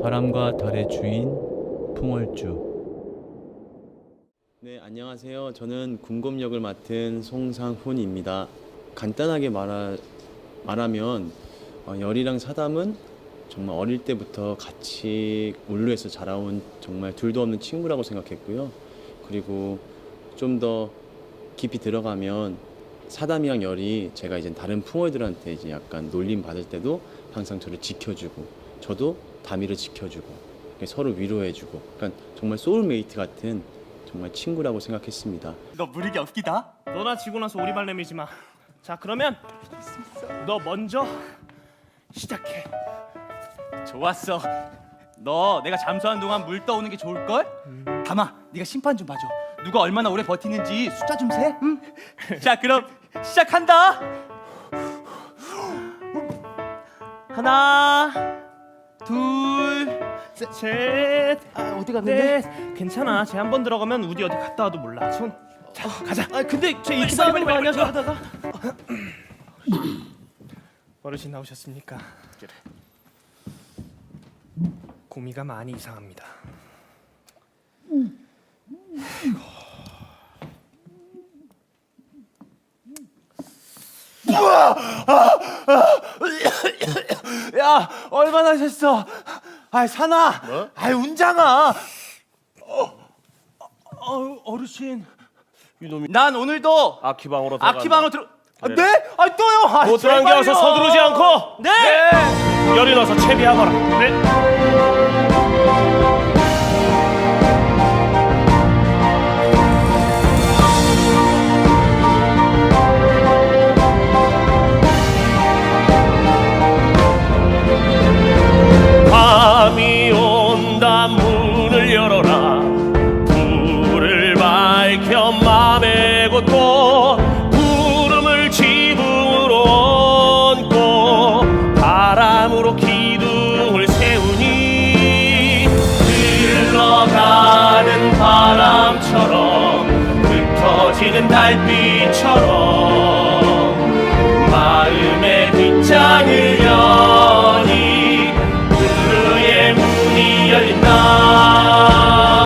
바람과 달의 주인 풍월주 네, 안녕하세요. 저는 군검 역을 맡은 송상훈입니다. 간단하게 말하, 말하면 어, 열이랑 사담은 정말 어릴 때부터 같이 울루에서 자라온 정말 둘도 없는 친구라고 생각했고요. 그리고 좀 더 깊이 들어가면 사담이랑 열이 제가 이제 다른 풍월들한테 이제 약간 놀림 받을 때도 항상 저를 지켜주고 저도 다미를 지켜주고 서로 위로해주고 그러니까 정말 소울메이트 같은 정말 친구라고 생각했습니다. 너 무리가 없기다. 너나 지고 나서 오리발 내밀지 마. 자 그러면 너 먼저 시작해. 좋았어. 너 내가 잠수하는 동안 물 떠오는 게 좋을 걸. 담아, 네가 심판 좀 봐줘. 누가 얼마나 오래 버티는지 숫자 좀 세. 응? 자, 그럼 시작한다. 하나, 둘, 셋, 아, 어디 갔는데? 넷. 괜찮아. 쟤 한 번 들어가면 우디 어디 갔다 와도 몰라. 손. 자 가자. 아, 근데 쟤 싸우는 거 아니야? 저 하다가. 어르신 나오셨습니까? 고미가 많이 이상합니다. 야, 얼마나 하셨어? 아, 사나. 뭐? 아, 운장아. 어, 어르신. 난 오늘도 아키방으로 들어간다. 아키방으로 들어. 아, 네? 아, 또요. 아, 게 와서 제발요. 서두르지 않고 네. 열이 나서 채비하거라. 네. 바람처럼 흩어지는 달빛처럼.